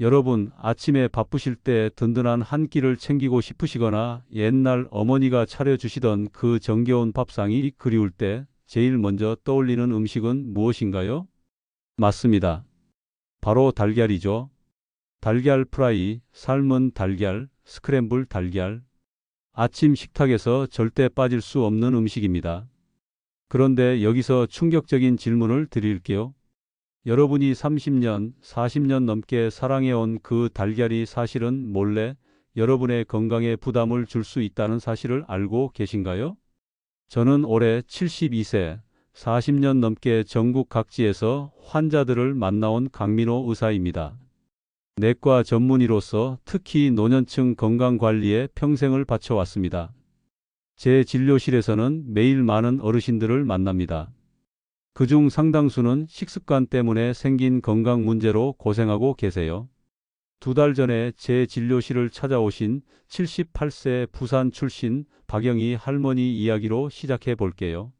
여러분, 아침에 바쁘실 때 든든한 한 끼를 챙기고 싶으시거나 옛날 어머니가 차려주시던 그 정겨운 밥상이 그리울 때 제일 먼저 떠올리는 음식은 무엇인가요? 맞습니다. 바로 달걀이죠. 달걀 프라이, 삶은 달걀, 스크램블 달걀. 아침 식탁에서 절대 빠질 수 없는 음식입니다. 그런데 여기서 충격적인 질문을 드릴게요. 여러분이 30년, 40년 넘게 사랑해온 그 달걀이 사실은 몰래 여러분의 건강에 부담을 줄 수 있다는 사실을 알고 계신가요? 저는 올해 72세, 40년 넘게 전국 각지에서 환자들을 만나온 강민호 의사입니다. 내과 전문의로서 특히 노년층 건강 관리에 평생을 바쳐왔습니다. 제 진료실에서는 매일 많은 어르신들을 만납니다. 그중 상당수는 식습관 때문에 생긴 건강 문제로 고생하고 계세요. 두 달 전에 제 진료실을 찾아오신 78세 부산 출신 박영희 할머니 이야기로 시작해 볼게요.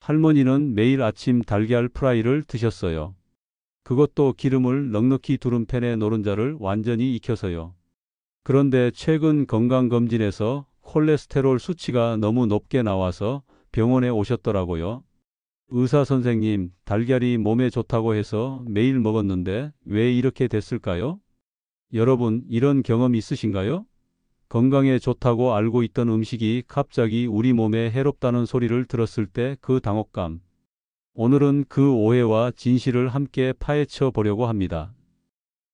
할머니는 매일 아침 달걀 프라이를 드셨어요. 그것도 기름을 넉넉히 두른 팬에 노른자를 완전히 익혀서요. 그런데 최근 건강검진에서 콜레스테롤 수치가 너무 높게 나와서 병원에 오셨더라고요. 의사 선생님, 달걀이 몸에 좋다고 해서 매일 먹었는데 왜 이렇게 됐을까요? 여러분, 이런 경험 있으신가요? 건강에 좋다고 알고 있던 음식이 갑자기 우리 몸에 해롭다는 소리를 들었을 때 그 당혹감. 오늘은 그 오해와 진실을 함께 파헤쳐 보려고 합니다.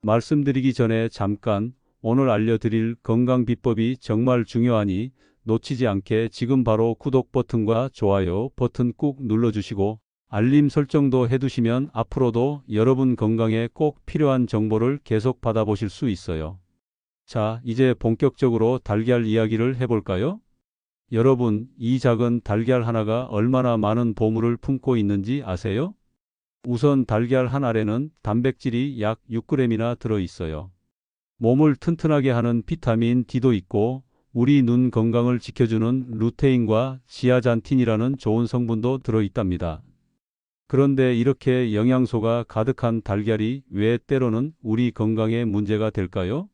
말씀드리기 전에 잠깐 오늘 알려드릴 건강 비법이 정말 중요하니 놓치지 않게 지금 바로 구독 버튼과 좋아요 버튼 꾹 눌러주시고 알림 설정도 해두시면 앞으로도 여러분 건강에 꼭 필요한 정보를 계속 받아보실 수 있어요. 자, 이제 본격적으로 달걀 이야기를 해볼까요? 여러분, 이 작은 달걀 하나가 얼마나 많은 보물을 품고 있는지 아세요? 우선 달걀 한 알에는 단백질이 약 6g이나 들어 있어요. 몸을 튼튼하게 하는 비타민 D도 있고 우리 눈 건강을 지켜주는 루테인과 지아잔틴이라는 좋은 성분도 들어 있답니다. 그런데 이렇게 영양소가 가득한 달걀이 왜 때로는 우리 건강에 문제가 될까요?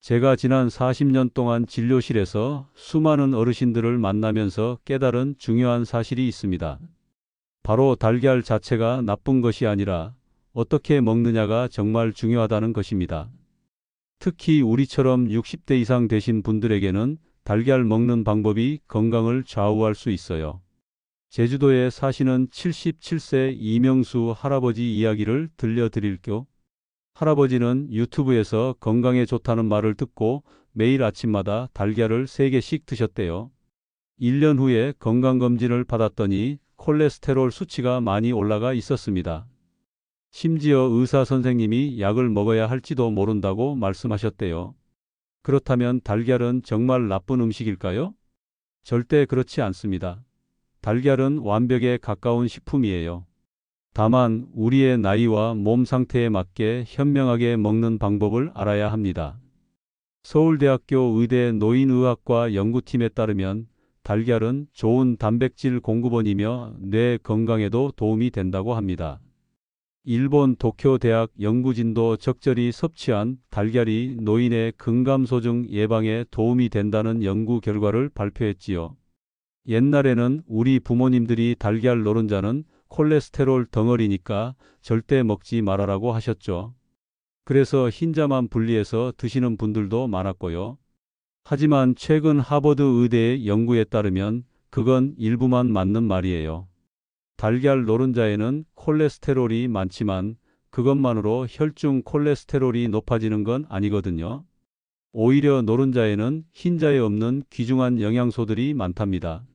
제가 지난 40년 동안 진료실에서 수많은 어르신들을 만나면서 깨달은 중요한 사실이 있습니다. 바로 달걀 자체가 나쁜 것이 아니라 어떻게 먹느냐가 정말 중요하다는 것입니다. 특히 우리처럼 60대 이상 되신 분들에게는 달걀 먹는 방법이 건강을 좌우할 수 있어요. 제주도에 사시는 77세 이명수 할아버지 이야기를 들려드릴게요. 할아버지는 유튜브에서 건강에 좋다는 말을 듣고 매일 아침마다 달걀을 3개씩 드셨대요. 1년 후에 건강검진을 받았더니 콜레스테롤 수치가 많이 올라가 있었습니다. 심지어 의사 선생님이 약을 먹어야 할지도 모른다고 말씀하셨대요. 그렇다면 달걀은 정말 나쁜 음식일까요? 절대 그렇지 않습니다. 달걀은 완벽에 가까운 식품이에요. 다만 우리의 나이와 몸 상태에 맞게 현명하게 먹는 방법을 알아야 합니다. 서울대학교 의대 노인의학과 연구팀에 따르면 달걀은 좋은 단백질 공급원이며 뇌 건강에도 도움이 된다고 합니다. 일본 도쿄 대학 연구진도 적절히 섭취한 달걀이 노인의 근감소증 예방에 도움이 된다는 연구 결과를 발표했지요. 옛날에는 우리 부모님들이 달걀 노른자는 콜레스테롤 덩어리니까 절대 먹지 말아라고 하셨죠. 그래서 흰자만 분리해서 드시는 분들도 많았고요. 하지만 최근 하버드 의대의 연구에 따르면 그건 일부만 맞는 말이에요. 달걀 노른자에는 콜레스테롤이 많지만 그것만으로 혈중 콜레스테롤이 높아지는 건 아니거든요. 오히려 노른자에는 흰자에 없는 귀중한 영양소들이 많답니다.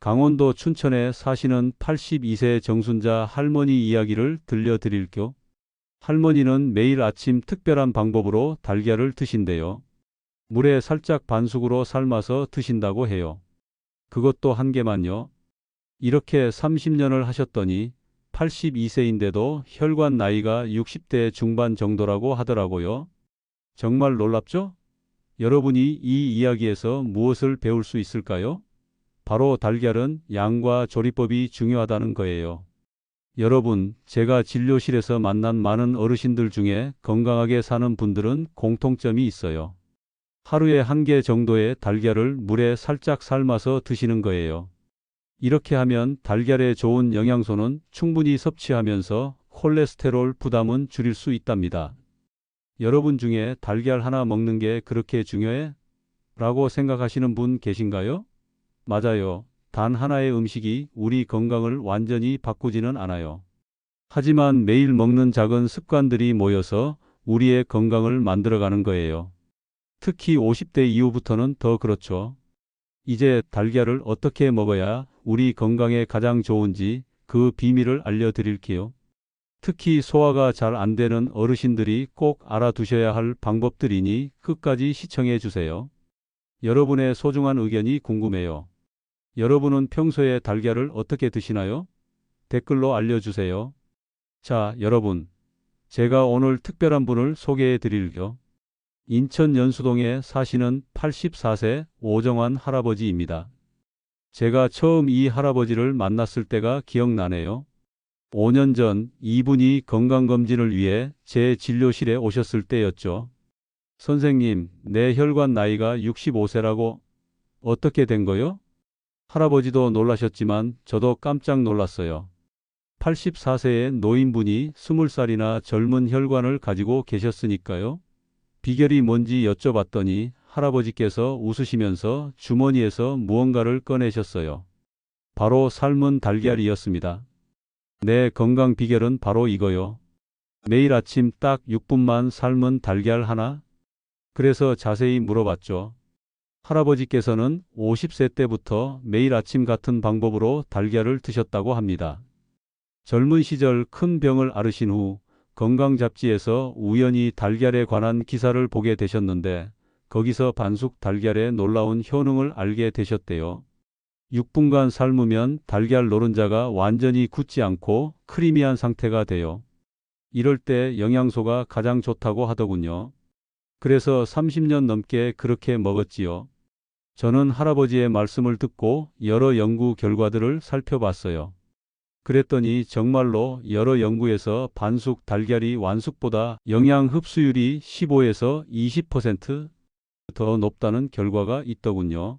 강원도 춘천에 사시는 82세 정순자 할머니 이야기를 들려드릴게요. 할머니는 매일 아침 특별한 방법으로 달걀을 드신대요. 물에 살짝 반숙으로 삶아서 드신다고 해요. 그것도 한 개만요. 이렇게 30년을 하셨더니 82세인데도 혈관 나이가 60대 중반 정도라고 하더라고요. 정말 놀랍죠? 여러분이 이 이야기에서 무엇을 배울 수 있을까요? 바로 달걀은 양과 조리법이 중요하다는 거예요. 여러분, 제가 진료실에서 만난 많은 어르신들 중에 건강하게 사는 분들은 공통점이 있어요. 하루에 한 개 정도의 달걀을 물에 살짝 삶아서 드시는 거예요. 이렇게 하면 달걀에 좋은 영양소는 충분히 섭취하면서 콜레스테롤 부담은 줄일 수 있답니다. 여러분 중에 달걀 하나 먹는 게 그렇게 중요해? 라고 생각하시는 분 계신가요? 맞아요. 단 하나의 음식이 우리 건강을 완전히 바꾸지는 않아요. 하지만 매일 먹는 작은 습관들이 모여서 우리의 건강을 만들어가는 거예요. 특히 50대 이후부터는 더 그렇죠. 이제 달걀을 어떻게 먹어야 우리 건강에 가장 좋은지 그 비밀을 알려드릴게요. 특히 소화가 잘 안 되는 어르신들이 꼭 알아두셔야 할 방법들이니 끝까지 시청해 주세요. 여러분의 소중한 의견이 궁금해요. 여러분은 평소에 달걀을 어떻게 드시나요? 댓글로 알려주세요. 자, 여러분. 제가 오늘 특별한 분을 소개해 드릴게요. 인천 연수동에 사시는 84세 오정환 할아버지입니다. 제가 처음 이 할아버지를 만났을 때가 기억나네요. 5년 전 이분이 건강검진을 위해 제 진료실에 오셨을 때였죠. 선생님, 내 혈관 나이가 65세라고 어떻게 된 거요? 할아버지도 놀라셨지만 저도 깜짝 놀랐어요. 84세의 노인분이 20살이나 젊은 혈관을 가지고 계셨으니까요. 비결이 뭔지 여쭤봤더니 할아버지께서 웃으시면서 주머니에서 무언가를 꺼내셨어요. 바로 삶은 달걀이었습니다. 내 건강 비결은 바로 이거요. 매일 아침 딱 6분만 삶은 달걀 하나? 그래서 자세히 물어봤죠. 할아버지께서는 50세 때부터 매일 아침 같은 방법으로 달걀을 드셨다고 합니다. 젊은 시절 큰 병을 앓으신 후 건강 잡지에서 우연히 달걀에 관한 기사를 보게 되셨는데 거기서 반숙 달걀의 놀라운 효능을 알게 되셨대요. 6분간 삶으면 달걀 노른자가 완전히 굳지 않고 크리미한 상태가 돼요. 이럴 때 영양소가 가장 좋다고 하더군요. 그래서 30년 넘게 그렇게 먹었지요. 저는 할아버지의 말씀을 듣고 여러 연구 결과들을 살펴봤어요. 그랬더니 정말로 여러 연구에서 반숙 달걀이 완숙보다 영양 흡수율이 15에서 20% 더 높다는 결과가 있더군요.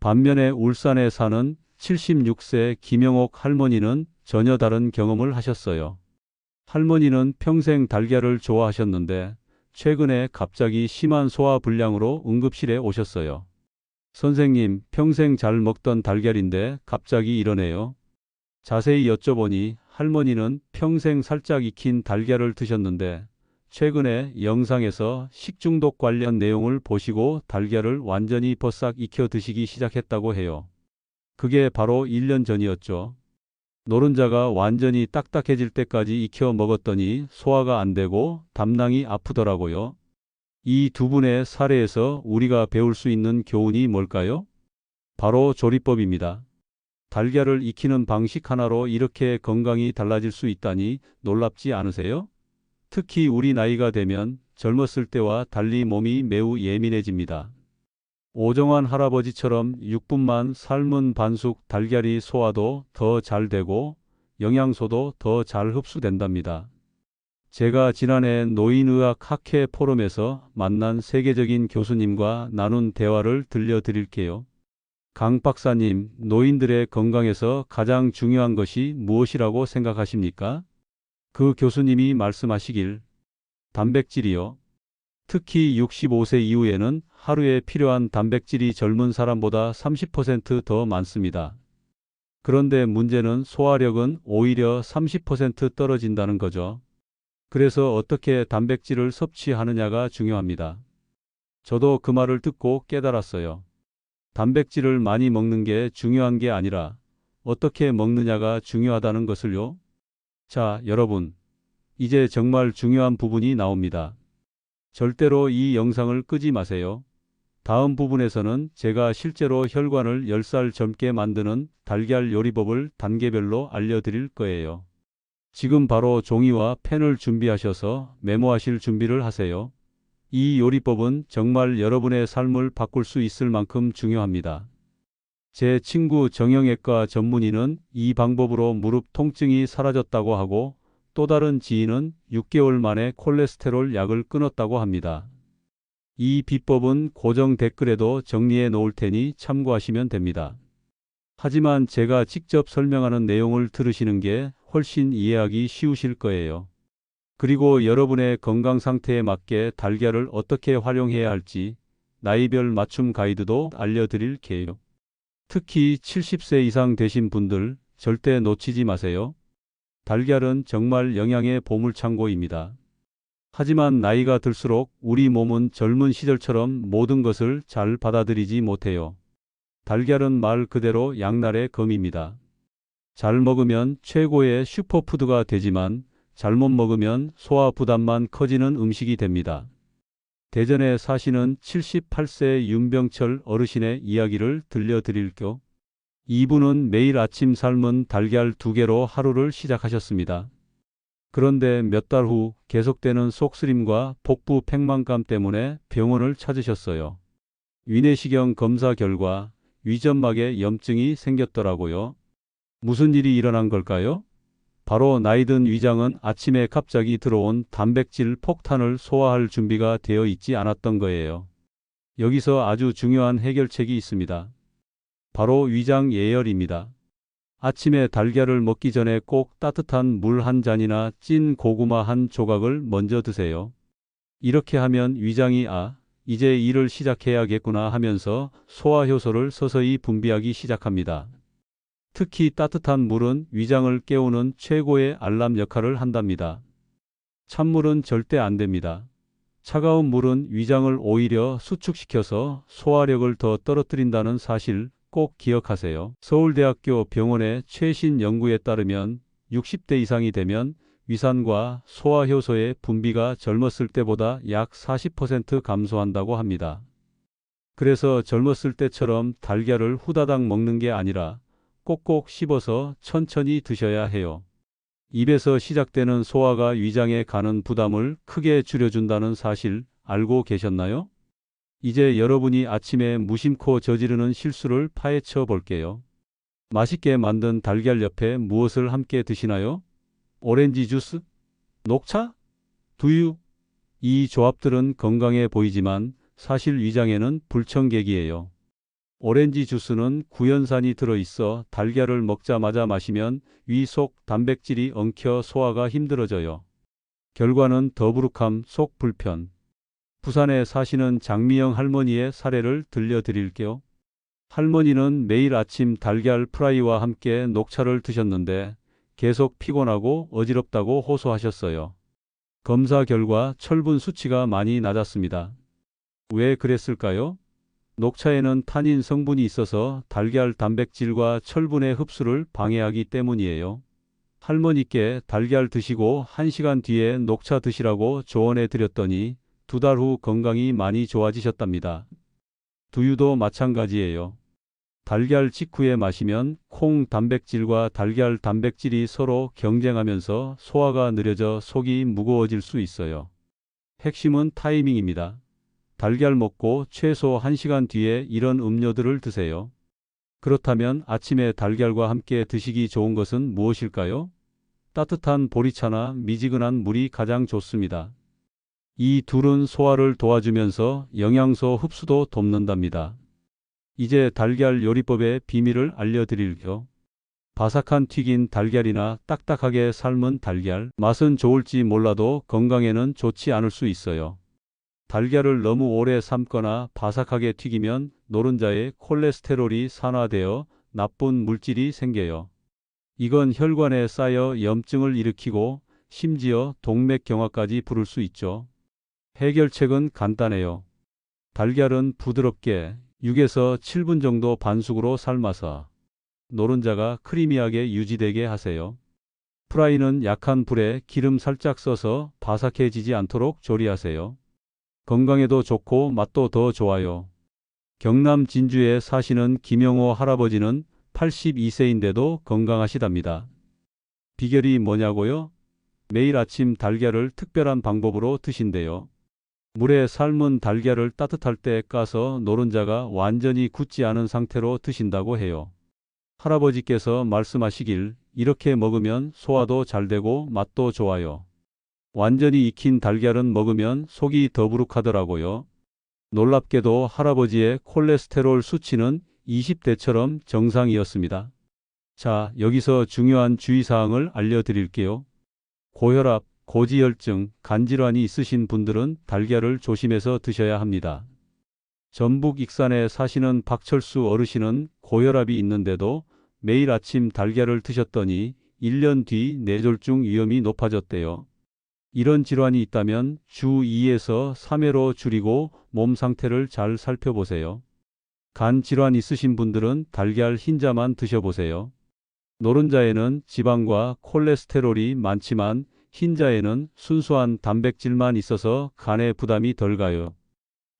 반면에 울산에 사는 76세 김영옥 할머니는 전혀 다른 경험을 하셨어요. 할머니는 평생 달걀을 좋아하셨는데 최근에 갑자기 심한 소화 불량으로 응급실에 오셨어요. 선생님, 평생 잘 먹던 달걀인데 갑자기 이러네요. 자세히 여쭤보니 할머니는 평생 살짝 익힌 달걀을 드셨는데 최근에 영상에서 식중독 관련 내용을 보시고 달걀을 완전히 버싹 익혀 드시기 시작했다고 해요. 그게 바로 1년 전이었죠. 노른자가 완전히 딱딱해질 때까지 익혀 먹었더니 소화가 안 되고 담낭이 아프더라고요. 이 두 분의 사례에서 우리가 배울 수 있는 교훈이 뭘까요? 바로 조리법입니다. 달걀을 익히는 방식 하나로 이렇게 건강이 달라질 수 있다니 놀랍지 않으세요? 특히 우리 나이가 되면 젊었을 때와 달리 몸이 매우 예민해집니다. 오정환 할아버지처럼 6분만 삶은 반숙 달걀이 소화도 더 잘 되고 영양소도 더 잘 흡수된답니다. 제가 지난해 노인의학 학회 포럼에서 만난 세계적인 교수님과 나눈 대화를 들려드릴게요. 강 박사님, 노인들의 건강에서 가장 중요한 것이 무엇이라고 생각하십니까? 그 교수님이 말씀하시길 단백질이요. 특히 65세 이후에는 하루에 필요한 단백질이 젊은 사람보다 30%더 많습니다. 그런데 문제는 소화력은 오히려 30% 떨어진다는 거죠. 그래서 어떻게 단백질을 섭취하느냐가 중요합니다. 저도 그 말을 듣고 깨달았어요. 단백질을 많이 먹는 게 중요한 게 아니라 어떻게 먹느냐가 중요하다는 것을요. 자, 여러분. 이제 정말 중요한 부분이 나옵니다. 절대로 이 영상을 끄지 마세요. 다음 부분에서는 제가 실제로 혈관을 10살 젊게 만드는 달걀 요리법을 단계별로 알려드릴 거예요. 지금 바로 종이와 펜을 준비하셔서 메모하실 준비를 하세요. 이 요리법은 정말 여러분의 삶을 바꿀 수 있을 만큼 중요합니다. 제 친구 정형외과 전문의는 이 방법으로 무릎 통증이 사라졌다고 하고 또 다른 지인은 6개월 만에 콜레스테롤 약을 끊었다고 합니다. 이 비법은 고정 댓글에도 정리해 놓을 테니 참고하시면 됩니다. 하지만 제가 직접 설명하는 내용을 들으시는 게 훨씬 이해하기 쉬우실 거예요. 그리고 여러분의 건강 상태에 맞게 달걀을 어떻게 활용해야 할지 나이별 맞춤 가이드도 알려드릴게요. 특히 70세 이상 되신 분들 절대 놓치지 마세요. 달걀은 정말 영양의 보물창고입니다. 하지만 나이가 들수록 우리 몸은 젊은 시절처럼 모든 것을 잘 받아들이지 못해요. 달걀은 말 그대로 양날의 검입니다. 잘 먹으면 최고의 슈퍼푸드가 되지만 잘못 먹으면 소화 부담만 커지는 음식이 됩니다. 대전에 사시는 78세 윤병철 어르신의 이야기를 들려드릴게요. 이분은 매일 아침 삶은 달걀 두 개로 하루를 시작하셨습니다. 그런데 몇 달 후 계속되는 속쓰림과 복부 팽만감 때문에 병원을 찾으셨어요. 위내시경 검사 결과 위점막에 염증이 생겼더라고요. 무슨 일이 일어난 걸까요? 바로 나이든 위장은 아침에 갑자기 들어온 단백질 폭탄을 소화할 준비가 되어 있지 않았던 거예요. 여기서 아주 중요한 해결책이 있습니다. 바로 위장 예열입니다. 아침에 달걀을 먹기 전에 꼭 따뜻한 물 한 잔이나 찐 고구마 한 조각을 먼저 드세요. 이렇게 하면 위장이 아, 이제 일을 시작해야겠구나 하면서 소화 효소를 서서히 분비하기 시작합니다. 특히 따뜻한 물은 위장을 깨우는 최고의 알람 역할을 한답니다. 찬물은 절대 안 됩니다. 차가운 물은 위장을 오히려 수축시켜서 소화력을 더 떨어뜨린다는 사실 꼭 기억하세요. 서울대학교 병원의 최신 연구에 따르면 60대 이상이 되면 위산과 소화효소의 분비가 젊었을 때보다 약 40% 감소한다고 합니다. 그래서 젊었을 때처럼 달걀을 후다닥 먹는 게 아니라 꼭꼭 씹어서 천천히 드셔야 해요. 입에서 시작되는 소화가 위장에 가는 부담을 크게 줄여준다는 사실 알고 계셨나요? 이제 여러분이 아침에 무심코 저지르는 실수를 파헤쳐 볼게요. 맛있게 만든 달걀 옆에 무엇을 함께 드시나요? 오렌지 주스? 녹차? 두유? 이 조합들은 건강해 보이지만 사실 위장에는 불청객이에요. 오렌지 주스는 구연산이 들어있어 달걀을 먹자마자 마시면 위 속 단백질이 엉켜 소화가 힘들어져요. 결과는 더부룩함, 속 불편. 부산에 사시는 장미영 할머니의 사례를 들려드릴게요. 할머니는 매일 아침 달걀 프라이와 함께 녹차를 드셨는데 계속 피곤하고 어지럽다고 호소하셨어요. 검사 결과 철분 수치가 많이 낮았습니다. 왜 그랬을까요? 녹차에는 타닌 성분이 있어서 달걀 단백질과 철분의 흡수를 방해하기 때문이에요. 할머니께 달걀 드시고 1시간 뒤에 녹차 드시라고 조언해 드렸더니 두 달 후 건강이 많이 좋아지셨답니다. 두유도 마찬가지예요. 달걀 직후에 마시면 콩 단백질과 달걀 단백질이 서로 경쟁하면서 소화가 느려져 속이 무거워질 수 있어요. 핵심은 타이밍입니다. 달걀 먹고 최소 1시간 뒤에 이런 음료들을 드세요. 그렇다면 아침에 달걀과 함께 드시기 좋은 것은 무엇일까요? 따뜻한 보리차나 미지근한 물이 가장 좋습니다. 이 둘은 소화를 도와주면서 영양소 흡수도 돕는답니다. 이제 달걀 요리법의 비밀을 알려드릴게요. 바삭한 튀긴 달걀이나 딱딱하게 삶은 달걀, 맛은 좋을지 몰라도 건강에는 좋지 않을 수 있어요. 달걀을 너무 오래 삶거나 바삭하게 튀기면 노른자의 콜레스테롤이 산화되어 나쁜 물질이 생겨요. 이건 혈관에 쌓여 염증을 일으키고 심지어 동맥경화까지 부를 수 있죠. 해결책은 간단해요. 달걀은 부드럽게 6에서 7분 정도 반숙으로 삶아서 노른자가 크리미하게 유지되게 하세요. 프라이는 약한 불에 기름 살짝 써서 바삭해지지 않도록 조리하세요. 건강에도 좋고 맛도 더 좋아요. 경남 진주에 사시는 김영호 할아버지는 82세인데도 건강하시답니다. 비결이 뭐냐고요? 매일 아침 달걀을 특별한 방법으로 드신대요. 물에 삶은 달걀을 따뜻할 때 까서 노른자가 완전히 굳지 않은 상태로 드신다고 해요. 할아버지께서 말씀하시길 이렇게 먹으면 소화도 잘 되고 맛도 좋아요. 완전히 익힌 달걀은 먹으면 속이 더부룩하더라고요. 놀랍게도 할아버지의 콜레스테롤 수치는 20대처럼 정상이었습니다. 자, 여기서 중요한 주의사항을 알려드릴게요. 고혈압, 고지혈증, 간질환이 있으신 분들은 달걀을 조심해서 드셔야 합니다. 전북 익산에 사시는 박철수 어르신은 고혈압이 있는데도 매일 아침 달걀을 드셨더니 1년 뒤 뇌졸중 위험이 높아졌대요. 이런 질환이 있다면 주 2에서 3회로 줄이고 몸 상태를 잘 살펴보세요. 간 질환 있으신 분들은 달걀 흰자만 드셔보세요. 노른자에는 지방과 콜레스테롤이 많지만 흰자에는 순수한 단백질만 있어서 간에 부담이 덜 가요.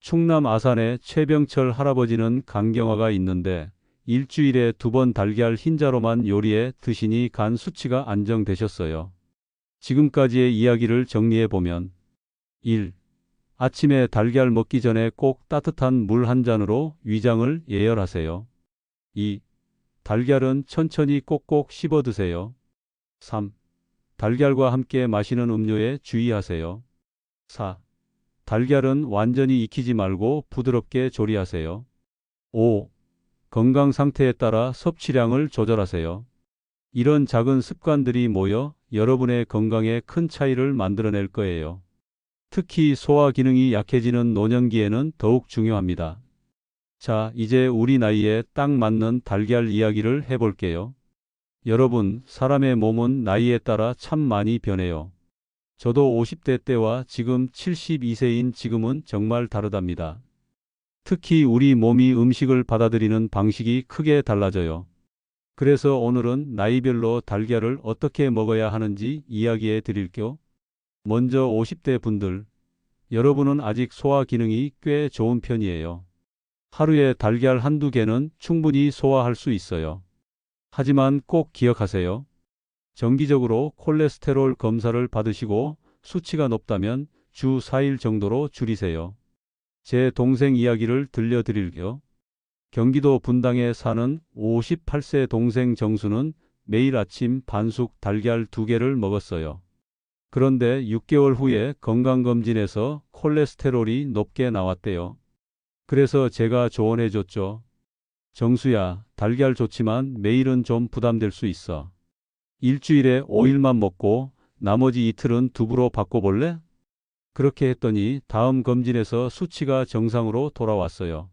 충남 아산의 최병철 할아버지는 간경화가 있는데 일주일에 두 번 달걀 흰자로만 요리해 드시니 간 수치가 안정되셨어요. 지금까지의 이야기를 정리해 보면 1. 아침에 달걀 먹기 전에 꼭 따뜻한 물 한 잔으로 위장을 예열하세요. 2. 달걀은 천천히 꼭꼭 씹어 드세요. 3. 달걀과 함께 마시는 음료에 주의하세요. 4. 달걀은 완전히 익히지 말고 부드럽게 조리하세요. 5. 건강 상태에 따라 섭취량을 조절하세요. 이런 작은 습관들이 모여 여러분의 건강에 큰 차이를 만들어낼 거예요. 특히 소화 기능이 약해지는 노년기에는 더욱 중요합니다. 자, 이제 우리 나이에 딱 맞는 달걀 이야기를 해볼게요. 여러분, 사람의 몸은 나이에 따라 참 많이 변해요. 저도 50대 때와 지금 72세인 지금은 정말 다르답니다. 특히 우리 몸이 음식을 받아들이는 방식이 크게 달라져요. 그래서 오늘은 나이별로 달걀을 어떻게 먹어야 하는지 이야기해 드릴게요. 먼저 50대 분들, 여러분은 아직 소화 기능이 꽤 좋은 편이에요. 하루에 달걀 한두 개는 충분히 소화할 수 있어요. 하지만 꼭 기억하세요. 정기적으로 콜레스테롤 검사를 받으시고 수치가 높다면 주 4일 정도로 줄이세요. 제 동생 이야기를 들려드릴게요. 경기도 분당에 사는 58세 동생 정수는 매일 아침 반숙 달걀 두 개를 먹었어요. 그런데 6개월 후에 건강검진에서 콜레스테롤이 높게 나왔대요. 그래서 제가 조언해 줬죠. 정수야, 달걀 좋지만 매일은 좀 부담될 수 있어. 일주일에 5일만 먹고 나머지 이틀은 두부로 바꿔볼래? 그렇게 했더니 다음 검진에서 수치가 정상으로 돌아왔어요.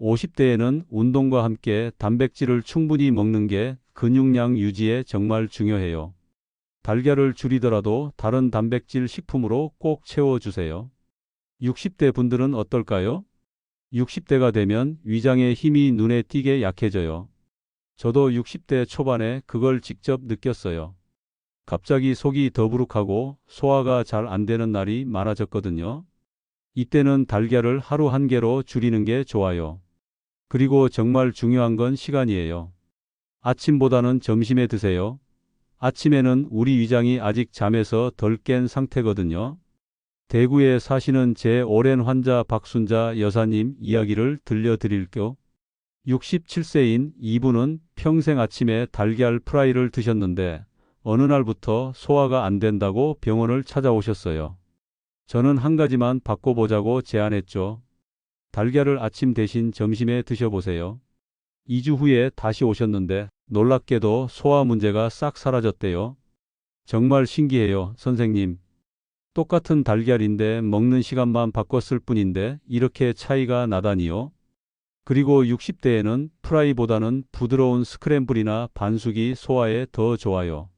50대에는 운동과 함께 단백질을 충분히 먹는 게 근육량 유지에 정말 중요해요. 달걀을 줄이더라도 다른 단백질 식품으로 꼭 채워주세요. 60대 분들은 어떨까요? 60대가 되면 위장의 힘이 눈에 띄게 약해져요. 저도 60대 초반에 그걸 직접 느꼈어요. 갑자기 속이 더부룩하고 소화가 잘 안 되는 날이 많아졌거든요. 이때는 달걀을 하루 한 개로 줄이는 게 좋아요. 그리고 정말 중요한 건 시간이에요. 아침보다는 점심에 드세요. 아침에는 우리 위장이 아직 잠에서 덜 깬 상태거든요. 대구에 사시는 제 오랜 환자 박순자 여사님 이야기를 들려드릴게요. 67세인 이분은 평생 아침에 달걀 프라이를 드셨는데 어느 날부터 소화가 안 된다고 병원을 찾아오셨어요. 저는 한 가지만 바꿔보자고 제안했죠. 달걀을 아침 대신 점심에 드셔보세요. 2주 후에 다시 오셨는데 놀랍게도 소화 문제가 싹 사라졌대요. 정말 신기해요, 선생님. 똑같은 달걀인데 먹는 시간만 바꿨을 뿐인데 이렇게 차이가 나다니요. 그리고 60대에는 프라이보다는 부드러운 스크램블이나 반숙이 소화에 더 좋아요.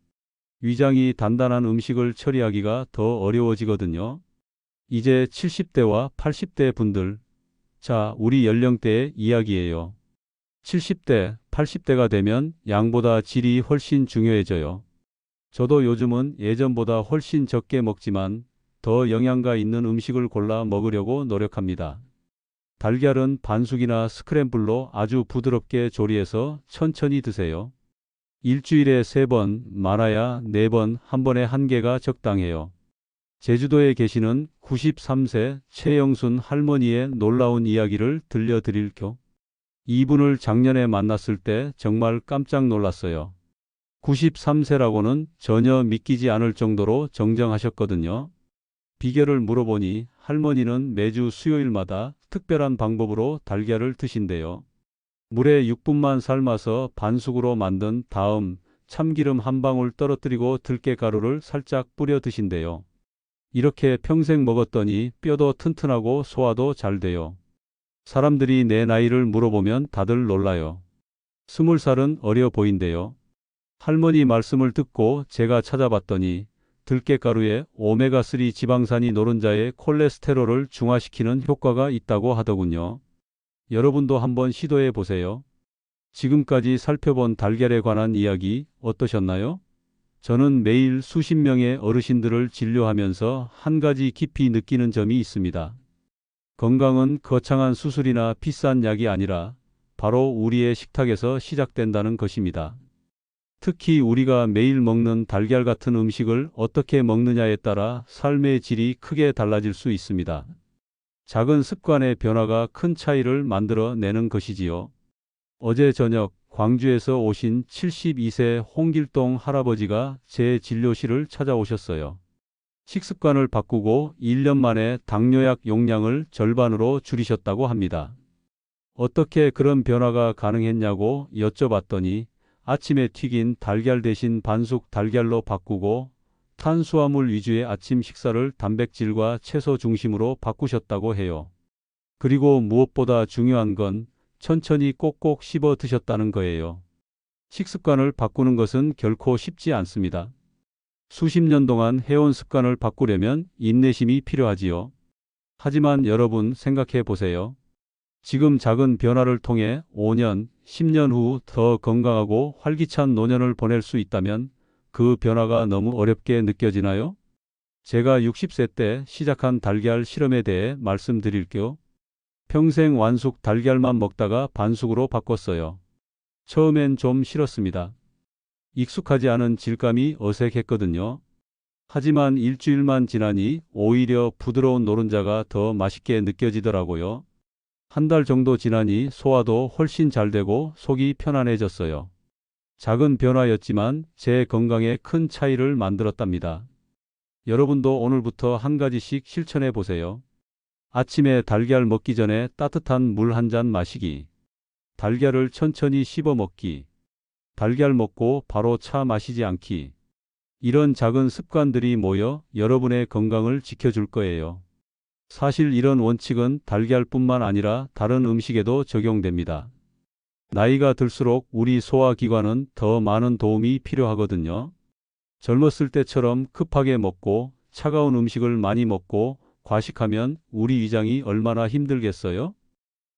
위장이 단단한 음식을 처리하기가 더 어려워지거든요. 이제 70대와 80대 분들. 자, 우리 연령대의 이야기예요. 70대, 80대가 되면 양보다 질이 훨씬 중요해져요. 저도 요즘은 예전보다 훨씬 적게 먹지만 더 영양가 있는 음식을 골라 먹으려고 노력합니다. 달걀은 반숙이나 스크램블로 아주 부드럽게 조리해서 천천히 드세요. 일주일에 3번, 많아야 4번, 한 번에 한 개가 적당해요. 제주도에 계시는 93세 최영순 할머니의 놀라운 이야기를 들려드릴 겨. 이분을 작년에 만났을 때 정말 깜짝 놀랐어요. 93세라고는 전혀 믿기지 않을 정도로 정정하셨거든요. 비결을 물어보니 할머니는 매주 수요일마다 특별한 방법으로 달걀을 드신대요. 물에 6분만 삶아서 반숙으로 만든 다음 참기름 한 방울 떨어뜨리고 들깨가루를 살짝 뿌려 드신대요. 이렇게 평생 먹었더니 뼈도 튼튼하고 소화도 잘 돼요. 사람들이 내 나이를 물어보면 다들 놀라요. 스물 살은 어려 보인대요. 할머니 말씀을 듣고 제가 찾아봤더니 들깨가루에 오메가3 지방산이 노른자의 콜레스테롤을 중화시키는 효과가 있다고 하더군요. 여러분도 한번 시도해 보세요. 지금까지 살펴본 달걀에 관한 이야기 어떠셨나요? 저는 매일 수십 명의 어르신들을 진료하면서 한 가지 깊이 느끼는 점이 있습니다. 건강은 거창한 수술이나 비싼 약이 아니라 바로 우리의 식탁에서 시작된다는 것입니다. 특히 우리가 매일 먹는 달걀 같은 음식을 어떻게 먹느냐에 따라 삶의 질이 크게 달라질 수 있습니다. 작은 습관의 변화가 큰 차이를 만들어 내는 것이지요. 어제 저녁 광주에서 오신 72세 홍길동 할아버지가 제 진료실을 찾아오셨어요. 식습관을 바꾸고 1년 만에 당뇨약 용량을 절반으로 줄이셨다고 합니다. 어떻게 그런 변화가 가능했냐고 여쭤봤더니 아침에 튀긴 달걀 대신 반숙 달걀로 바꾸고 탄수화물 위주의 아침 식사를 단백질과 채소 중심으로 바꾸셨다고 해요. 그리고 무엇보다 중요한 건 천천히 꼭꼭 씹어 드셨다는 거예요. 식습관을 바꾸는 것은 결코 쉽지 않습니다. 수십 년 동안 해온 습관을 바꾸려면 인내심이 필요하지요. 하지만 여러분 생각해 보세요. 지금 작은 변화를 통해 5년, 10년 후 더 건강하고 활기찬 노년을 보낼 수 있다면 그 변화가 너무 어렵게 느껴지나요? 제가 60세 때 시작한 달걀 실험에 대해 말씀드릴게요. 평생 완숙 달걀만 먹다가 반숙으로 바꿨어요. 처음엔 좀 싫었습니다. 익숙하지 않은 질감이 어색했거든요. 하지만 일주일만 지나니 오히려 부드러운 노른자가 더 맛있게 느껴지더라고요. 한 달 정도 지나니 소화도 훨씬 잘 되고 속이 편안해졌어요. 작은 변화였지만 제 건강에 큰 차이를 만들었답니다. 여러분도 오늘부터 한 가지씩 실천해 보세요. 아침에 달걀 먹기 전에 따뜻한 물 한 잔 마시기. 달걀을 천천히 씹어 먹기. 달걀 먹고 바로 차 마시지 않기. 이런 작은 습관들이 모여 여러분의 건강을 지켜줄 거예요. 사실 이런 원칙은 달걀뿐만 아니라 다른 음식에도 적용됩니다. 나이가 들수록 우리 소화기관은 더 많은 도움이 필요하거든요. 젊었을 때처럼 급하게 먹고 차가운 음식을 많이 먹고 과식하면 우리 위장이 얼마나 힘들겠어요?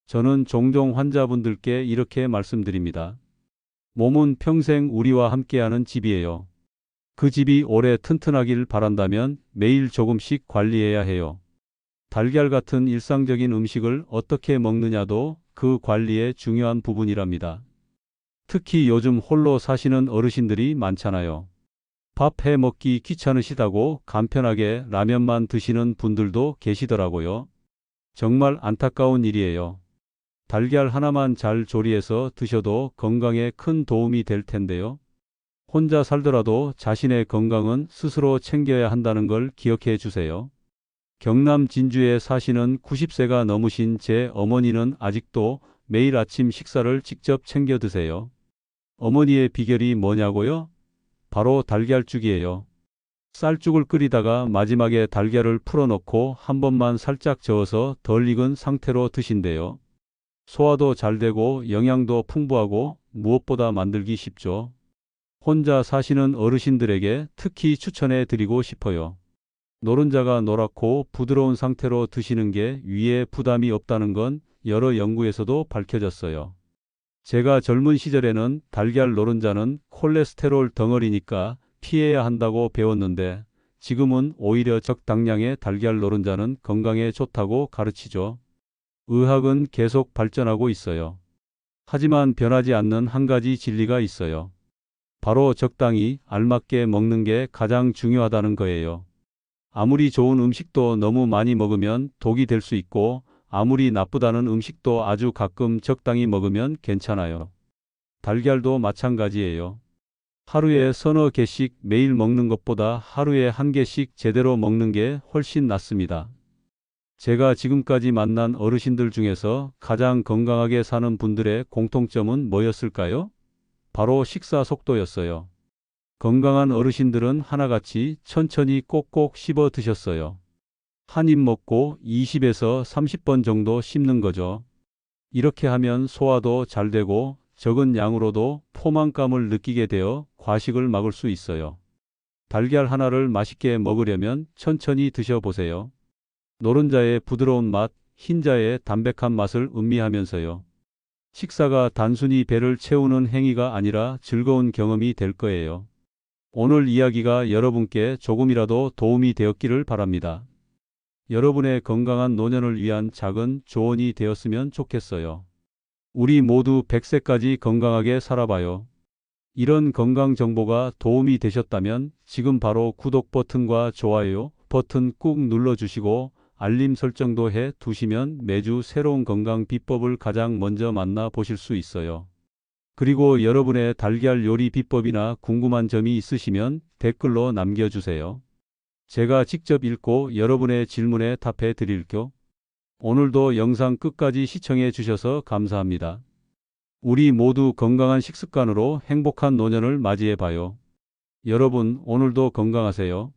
저는 종종 환자분들께 이렇게 말씀드립니다. 몸은 평생 우리와 함께하는 집이에요. 그 집이 오래 튼튼하길 바란다면 매일 조금씩 관리해야 해요. 달걀 같은 일상적인 음식을 어떻게 먹느냐도 그 관리의 중요한 부분이랍니다. 특히 요즘 홀로 사시는 어르신들이 많잖아요. 밥 해 먹기 귀찮으시다고 간편하게 라면만 드시는 분들도 계시더라고요. 정말 안타까운 일이에요. 달걀 하나만 잘 조리해서 드셔도 건강에 큰 도움이 될 텐데요. 혼자 살더라도 자신의 건강은 스스로 챙겨야 한다는 걸 기억해 주세요. 경남 진주에 사시는 90세가 넘으신 제 어머니는 아직도 매일 아침 식사를 직접 챙겨 드세요. 어머니의 비결이 뭐냐고요? 바로 달걀죽이에요. 쌀죽을 끓이다가 마지막에 달걀을 풀어넣고 한 번만 살짝 저어서 덜 익은 상태로 드신대요. 소화도 잘 되고 영양도 풍부하고 무엇보다 만들기 쉽죠. 혼자 사시는 어르신들에게 특히 추천해 드리고 싶어요. 노른자가 노랗고 부드러운 상태로 드시는 게 위에 부담이 없다는 건 여러 연구에서도 밝혀졌어요. 제가 젊은 시절에는 달걀 노른자는 콜레스테롤 덩어리니까 피해야 한다고 배웠는데 지금은 오히려 적당량의 달걀 노른자는 건강에 좋다고 가르치죠. 의학은 계속 발전하고 있어요. 하지만 변하지 않는 한 가지 진리가 있어요. 바로 적당히 알맞게 먹는 게 가장 중요하다는 거예요. 아무리 좋은 음식도 너무 많이 먹으면 독이 될 수 있고 아무리 나쁘다는 음식도 아주 가끔 적당히 먹으면 괜찮아요. 달걀도 마찬가지예요. 하루에 서너 개씩 매일 먹는 것보다 하루에 한 개씩 제대로 먹는 게 훨씬 낫습니다. 제가 지금까지 만난 어르신들 중에서 가장 건강하게 사는 분들의 공통점은 뭐였을까요? 바로 식사 속도였어요. 건강한 어르신들은 하나같이 천천히 꼭꼭 씹어 드셨어요. 한 입 먹고 20에서 30번 정도 씹는 거죠. 이렇게 하면 소화도 잘 되고 적은 양으로도 포만감을 느끼게 되어 과식을 막을 수 있어요. 달걀 하나를 맛있게 먹으려면 천천히 드셔보세요. 노른자의 부드러운 맛, 흰자의 담백한 맛을 음미하면서요. 식사가 단순히 배를 채우는 행위가 아니라 즐거운 경험이 될 거예요. 오늘 이야기가 여러분께 조금이라도 도움이 되었기를 바랍니다. 여러분의 건강한 노년을 위한 작은 조언이 되었으면 좋겠어요. 우리 모두 100세까지 건강하게 살아봐요. 이런 건강 정보가 도움이 되셨다면 지금 바로 구독 버튼과 좋아요 버튼 꾹 눌러주시고 알림 설정도 해 두시면 매주 새로운 건강 비법을 가장 먼저 만나 보실 수 있어요. 그리고 여러분의 달걀 요리 비법이나 궁금한 점이 있으시면 댓글로 남겨주세요. 제가 직접 읽고 여러분의 질문에 답해 드릴게요. 오늘도 영상 끝까지 시청해 주셔서 감사합니다. 우리 모두 건강한 식습관으로 행복한 노년을 맞이해 봐요. 여러분, 오늘도 건강하세요.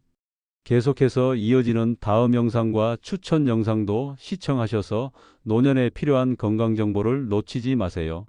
계속해서 이어지는 다음 영상과 추천 영상도 시청하셔서 노년에 필요한 건강 정보를 놓치지 마세요.